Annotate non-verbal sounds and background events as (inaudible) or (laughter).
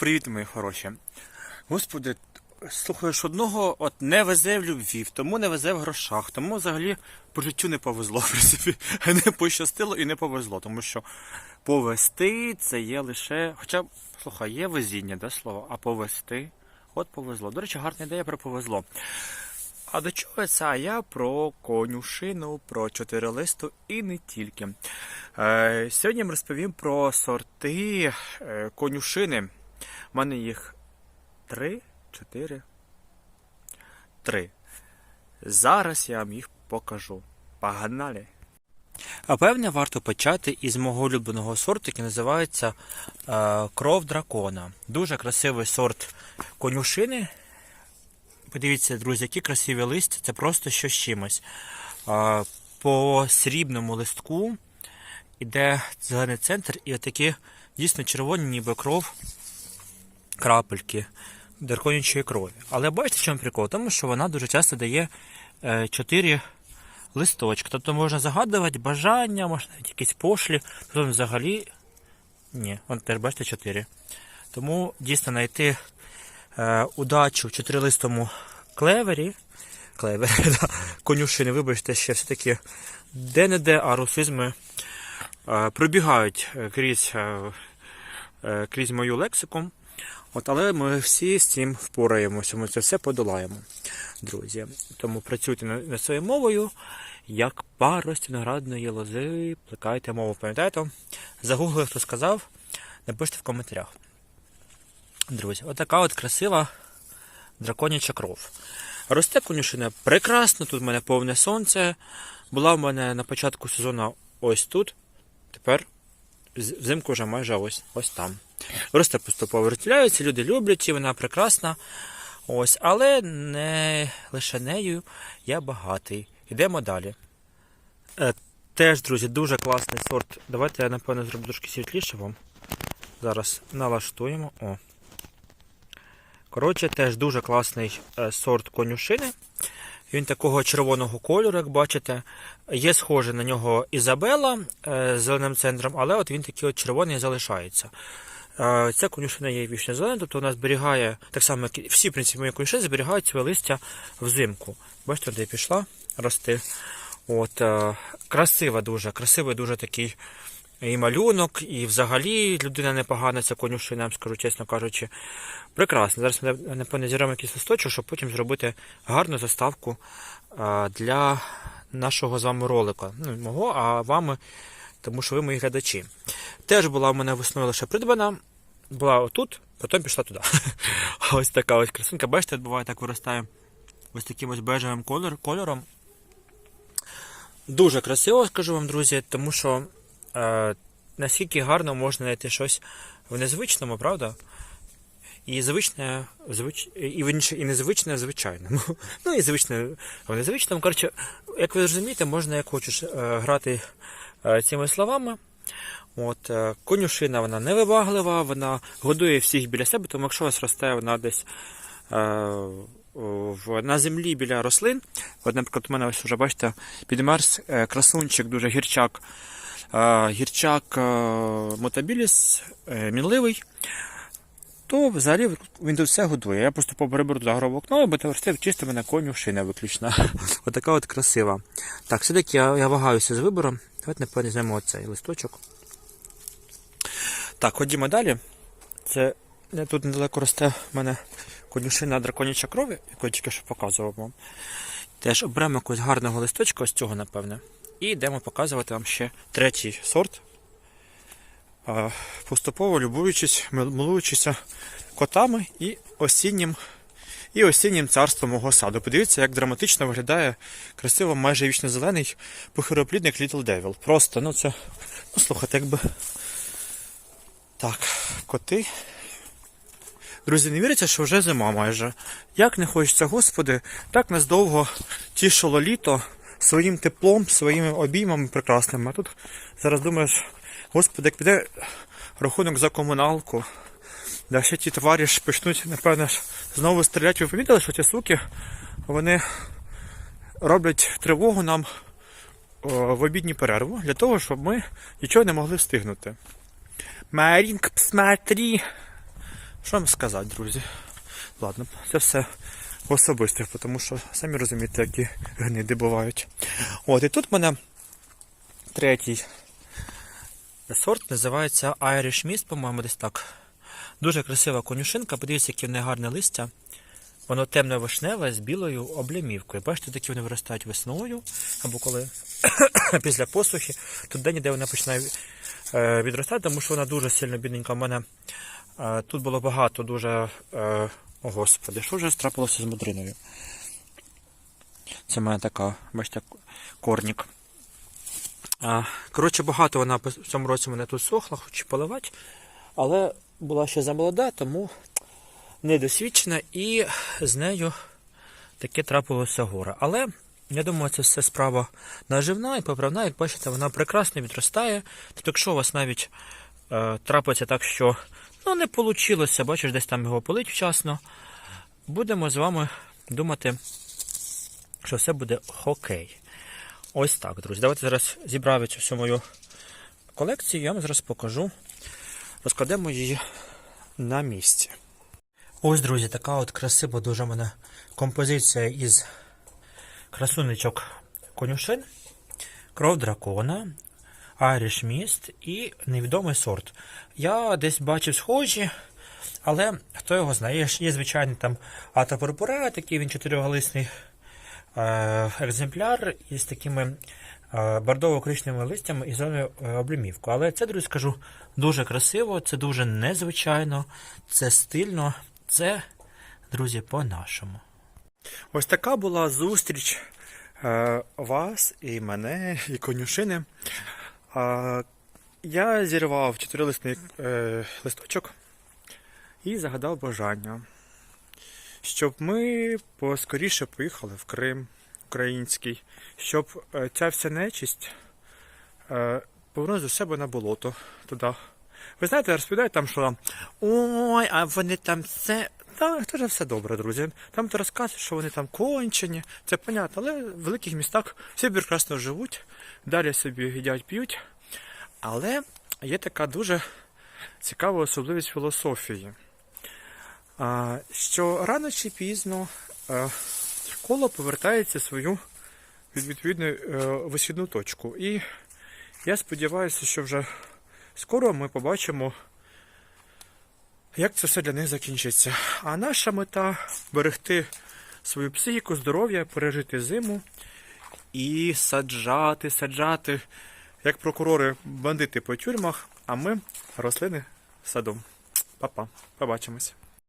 привіт, мої хороші. Господи, слухаєш, одного от не везе в любві, тому не везе в грошах, тому взагалі по життю не повезло, (laughs) в принципі. Не пощастило і не повезло, тому що повести це є лише. Хоча, слухай, є везіння, да, слово, а повести, от повезло. До речі, гарна ідея про повезло. А до чого це? А я про конюшину, про чотирилисту і не тільки. Е, сьогодні я розповім про сорти е, конюшини. У мене їх три, чотири. Три. Зараз я вам їх покажу. Погнали! А певне варто почати із мого улюбленого сорту, який називається е, Кров дракона. Дуже красивий сорт конюшини. Подивіться, друзі, які красиві листя, це просто що з чимось. А, По срібному листку іде зелений центр і отакі дійсно червоні, ніби кров, крапельки драконячої крові. Але бачите, в чому прикол? Тому що вона дуже часто дає е, 4 листочки. Тобто можна загадувати бажання, можна якісь пошлі, потім взагалі. Ні, вон теж бачите 4. Тому дійсно знайти е, удачу в чотирилистому клевері. Клевері, (laughs) да, конюшини, вибачте, ще все-таки де-не-де, а русизми е, пробігають е, крізь, е, е, крізь мою лексику. От, але ми всі з цим впораємося, ми це все подолаємо, друзі. Тому працюйте над своєю мовою, як парость виноградної лози, плекайте мову, пам'ятаєте? Загуглили, хто сказав, напишіть в коментарях. Друзі, отака от красива драконяча кров. Росте конюшина прекрасно, тут в мене повне сонце. Була в мене на початку сезону ось тут. Тепер взимку вже майже ось, ось там. Росте поступово розділяються, люди люблять її, вона прекрасна. Ось, але не лише нею я багатий. Йдемо далі. Е, теж, друзі, дуже класний сорт. Давайте я, напевно, зроблю трошки світліше вам. Зараз налаштуємо. О. Коротше, теж дуже класний е, сорт конюшини. Він такого червоного кольору, як бачите. Є схоже на нього Ізабела е, з зеленим центром, але от він такий от червоний залишається. Е, Ця конюшина є вічно зелена, тобто вона зберігає, так само, як всі в принципі, мої конюшини зберігають своє листя взимку. Бачите, де пішла рости. От, е, красива дуже, красивий дуже такий і малюнок, і взагалі людина непогана, ця конюшина, скажу, чесно кажучи. Прекрасно. Зараз ми напевно зірвемо якийсь листочок, щоб потім зробити гарну заставку для нашого з вами ролика. Ну, мого, а вами, тому що ви мої глядачі. Теж була в мене весною лише придбана. Була отут, потім пішла туди. (laughs) Ось така ось красунка. Бачите, буває так виростає ось таким ось бежевим кольором. Дуже красиво, скажу вам, друзі, тому що е, наскільки гарно можна знайти щось в незвичному, правда? І звичне, звич... і, вірніше, і незвичне в звичайному. (laughs) Ну і звичне в незвичному. Коротше, як ви розумієте, можна як хочеш е, грати е, цими словами. От, конюшина вона невибаглива, вона годує всіх біля себе, тому якщо у вас росте вона десь е, в, на землі біля рослин. От, наприклад, у мене ось вже бачите, підмерз красунчик, дуже гірчак. Гірчак мотабіліс, е, мінливий то взагалі він тут все годує. Я просто побереберу туди гробу окно, бо товаристив чисто мене конюшина виключна. (laughs) Отака от красива. Так, все-таки я, я вагаюся з вибором. Давайте напевно візьмемо оцей листочок. Так, ходімо далі. Це я тут недалеко росте в мене конюшина драконяча крові, яку я тільки що показував вам. Теж оберемо якогось гарного листочка, ось цього, напевне. І йдемо показувати вам ще третій сорт поступово любуючись, милуючися котами і осіннім, і осіннім царством мого саду. Подивіться, як драматично виглядає красиво майже вічно зелений похироплідник Little Devil. Просто, ну це. Ну, слухайте, якби. Так, коти. Друзі, не віриться, що вже зима майже. Як не хочеться, Господи, так нас довго тішило літо своїм теплом, своїми обіймами прекрасними. А тут зараз думаєш, Господи, як піде рахунок за комуналку, да ще ті тварі ж почнуть, напевно, знову стріляти. Ви помітили, що ці суки вони роблять тривогу нам в обідню перерву для того, щоб ми нічого не могли встигнути. Марінк, посмотри, Що вам сказати, друзі? Ладно, це все особисте, тому що самі розумієте, які гниди бувають. От, і тут в мене третій сорт називається Irish Mist, по-моєму, десь так. Дуже красива конюшинка, подивіться, яке в неї листя. Воно темне вишневе з білою облямівкою. Бачите, такі вони виростають весною, або коли (coughs) після посухи. Тут де-ніде вона починає е, відростати, тому що вона дуже сильно бідненька. У мене е, тут було багато дуже. О, господи, що вже трапилося з мудриною? Це мене така, бачите, корнік. Коротше, багато вона в цьому році мене тут сохла, хочу поливати, але була ще замолода, тому недосвідчена і з нею таке трапилося горе. Але я думаю, це все справа наживна і поправна. Як бачите, вона прекрасно відростає. Тобто, якщо у вас навіть е, трапиться так, що ну, не вийшло, бачиш, десь там його полить вчасно, будемо з вами думати, що все буде окей. Ось так, друзі. Давайте зараз зібрав цю всю мою колекцію, я вам зараз покажу. Розкладемо її на місці. Ось, друзі, така от красива дуже мене композиція із красунечок конюшин, кров дракона, Irish Mist і невідомий сорт. Я десь бачив схожі, але хто його знає, є, звичайний там атопурпура, такий він чотириголисний е, екземпляр із такими е, бордово-коричневими листями і зеленою е, облямівкою. Але це, друзі, скажу, дуже красиво, це дуже незвичайно, це стильно, це, друзі, по-нашому. Ось така була зустріч вас і мене, і конюшини. Е, я зірвав чотирилисний е, листочок і загадав бажання, щоб ми поскоріше поїхали в Крим український, щоб е, ця вся нечисть е, повернулася до себе на болото туди. Ви знаєте, розповідають там, що ой, а вони там все. Та теж все добре, друзі. Там то розказують, що вони там кончені, це понятно, але в великих містах всі прекрасно живуть, далі собі їдять, п'ють. Але є така дуже цікава особливість філософії, що рано чи пізно е, коло повертається свою відповідну е, висхідну точку. І я сподіваюся, що вже скоро ми побачимо, як це все для них закінчиться. А наша мета берегти свою психіку, здоров'я, пережити зиму і саджати, саджати, як прокурори, бандити по тюрмах, а ми рослини садом. Па-па, побачимось.